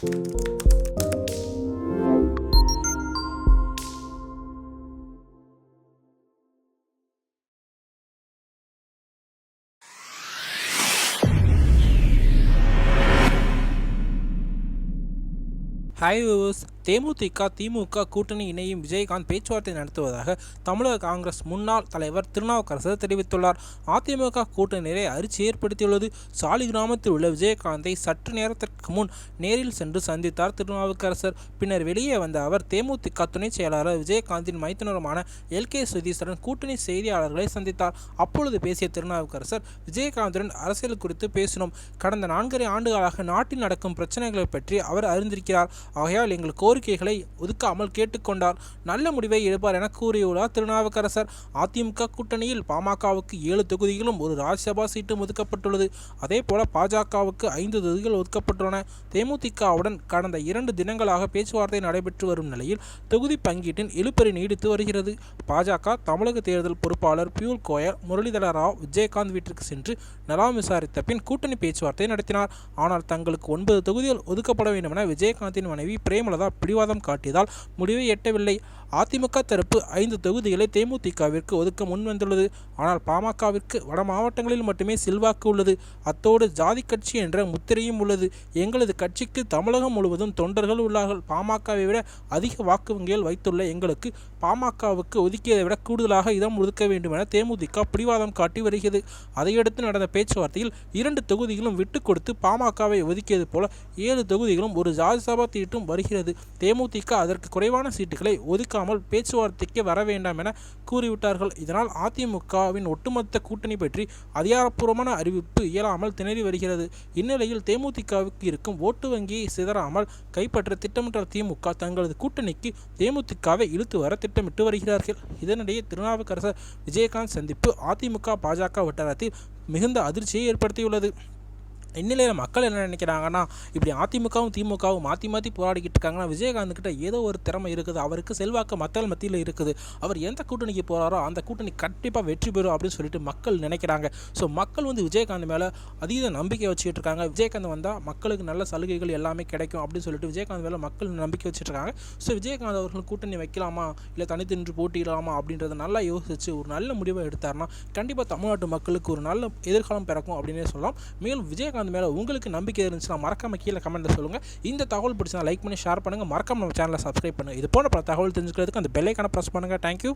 Música hi viewers தேமுதிக திமுக கூட்டணி இணையும் விஜயகாந்த் பேச்சுவார்த்தை நடத்துவதாக தமிழக காங்கிரஸ் முன்னாள் தலைவர் திருநாவுக்கரசர் தெரிவித்துள்ளார். அதிமுக கூட்டணியை அரிச்சு ஏற்படுத்தியுள்ளது. சாலி கிராமத்தில் உள்ள விஜயகாந்தை சற்று நேரத்திற்கு முன் நேரில் சென்று சந்தித்தார் திருநாவுக்கரசர். பின்னர் வெளியே வந்த அவர் தேமுதிக துணை செயலாளர் விஜயகாந்தின் மைத்துனருமான எல். கே. சுதீஸ்வரன் கூட்டணி செய்தியாளர்களை சந்தித்தார். அப்பொழுது பேசிய திருநாவுக்கரசர் விஜயகாந்துடன் அரசியல் குறித்து பேசினோம். கடந்த நான்கரை ஆண்டுகளாக நாட்டில் நடக்கும் பிரச்சனைகளை பற்றி அவர் அறிந்திருக்கிறார். ஆகையால் எங்கள் கோரிக்கைகளை ஒதுக்காமல் கேட்டுக்கொண்டார். நல்ல முடிவை எடுப்பார் என கூறியுள்ளார் திருநாவுக்கரசர். அதிமுக கூட்டணியில் பாமகவுக்கு ஏழு தொகுதிகளும் ஒரு ராஜ்யசபா சீட்டும் ஒதுக்கப்பட்டுள்ளது. அதே போல பாஜகவுக்கு ஐந்து தொகுதிகள் ஒதுக்கப்பட்டுள்ளன. தேமுதிகவுடன் கடந்த இரண்டு தினங்களாக பேச்சுவார்த்தை நடைபெற்று வரும் நிலையில் தொகுதி பங்கீட்டின் இழுபறி நீடித்து வருகிறது. பாஜக தமிழக தேர்தல் பொறுப்பாளர் பியூல் கோயல் முரளிதர ராவ் விஜயகாந்த் வீட்டிற்கு சென்று நலம் விசாரித்த பின் கூட்டணி பேச்சுவார்த்தை நடத்தினார். ஆனால் தங்களுக்கு ஒன்பது தொகுதிகள் ஒதுக்கப்பட வேண்டும் என விஜயகாந்தின் மனைவி பிரேமலதா பிடிவாதம் காட்டியதால் முடிவை எட்டவில்லை. அதிமுக தரப்பு ஐந்து தொகுதிகளை தேமுதிகவிற்கு ஒதுக்க முன்வந்துள்ளது. ஆனால் பாமகவிற்கு வட மாவட்டங்களில் மட்டுமே செல்வாக்கு உள்ளது. அத்தோடு ஜாதி கட்சி என்ற முத்திரையும் உள்ளது. எங்களது கட்சிக்கு தமிழகம் முழுவதும் தொண்டர்கள் உள்ளார்கள். பாமகவை விட அதிக வாக்கு வங்கிகள் வைத்துள்ள எங்களுக்கு பாமகவுக்கு ஒதுக்கியதை விட கூடுதலாக இடம் ஒதுக்க வேண்டும் என தேமுதிக பிடிவாதம் காட்டி வருகிறது. அதையடுத்து நடந்த பேச்சுவார்த்தையில் இரண்டு தொகுதிகளும் விட்டு கொடுத்து பாமகவை ஒதுக்கியது போல ஏழு தொகுதிகளும் ஒரு ராஜ்யசபா சீட்டும் வருகிறது. தேமுதிக அதற்கு குறைவான சீட்டுகளை ஒதுக்காமல் பேச்சுவார்த்தைக்கு வர வேண்டாம் என கூறிவிட்டார்கள். இதனால் அதிமுகவின் ஒட்டுமொத்த கூட்டணி பற்றி அதிகாரப்பூர்வமான அறிவிப்பு இயலாமல் திணறி வருகிறது. இந்நிலையில் தேமுதிகவுக்கு இருக்கும் ஓட்டு வங்கியை சிதறாமல் கைப்பற்ற திட்டமிட்ட திமுக தங்களது கூட்டணிக்கு தேமுதிகவை இழுத்து வர திட்டமிட்டு வருகிறார்கள். இதனிடையே திருநாவுக்கரசர் விஜயகாந்த் சந்திப்பு அதிமுக பாஜக வட்டாரத்தில் மிகுந்த அதிர்ச்சியை ஏற்படுத்தியுள்ளது. இந்நிலையில் மக்கள் என்ன நினைக்கிறாங்கன்னா இப்படி அதிமுகவும் திமுகவும் மாற்றி மாற்றி போராடிக்கிட்டு இருக்காங்கன்னா விஜயகாந்த் கிட்டே ஏதோ ஒரு திறமை இருக்குது. அவருக்கு செல்வாக்கு மக்கள் மத்தியில் இருக்குது. அவர் எந்த கூட்டணிக்கு போகிறாரோ அந்த கூட்டணி கண்டிப்பாக வெற்றி பெறும் அப்படின்னு சொல்லிட்டு மக்கள் நினைக்கிறாங்க. ஸோ மக்கள் வந்து விஜயகாந்த் மேலே அதீத நம்பிக்கை வச்சுக்கிட்டு இருக்காங்க. விஜயகாந்த் வந்தால் மக்களுக்கு நல்ல சலுகைகள் எல்லாமே கிடைக்கும் அப்படின்னு சொல்லிட்டு விஜயகாந்த் மேலே மக்கள் நம்பிக்கை வச்சுட்டு இருக்காங்க. ஸோ விஜயகாந்த் அவர்கள் கூட்டணி வைக்கலாமா? இல்லை தனித்து நின்று போட்டியிடலாமா? அப்படின்றத நல்லா யோசித்து ஒரு நல்ல முடிவை எடுத்தார்னா கண்டிப்பாக தமிழ்நாட்டு மக்களுக்கு ஒரு நல்ல எதிர்காலம் பிறக்கும் அப்படின்னே சொல்லலாம். மேலும் விஜயகாந்த் மேலே உங்களுக்கு நம்பிக்கை இருந்துச்சுன்னா மறக்காம கீழே கமெண்ட்டில் சொல்லுங்கள் இந்த தகவல் பிடிச்சா லைக் பண்ணி ஷேர் பண்ணுங்கள் மறக்காம நம்ம சேனலை சப்ஸ்கிரைப் பண்ணுங்கள் இது போன்ற பல தகவல் தெரிஞ்சுக்கிறதுக்கு அந்த பெல்லைக்கான ப்ரெஸ் பண்ணுங்கள் தேங்க்யூ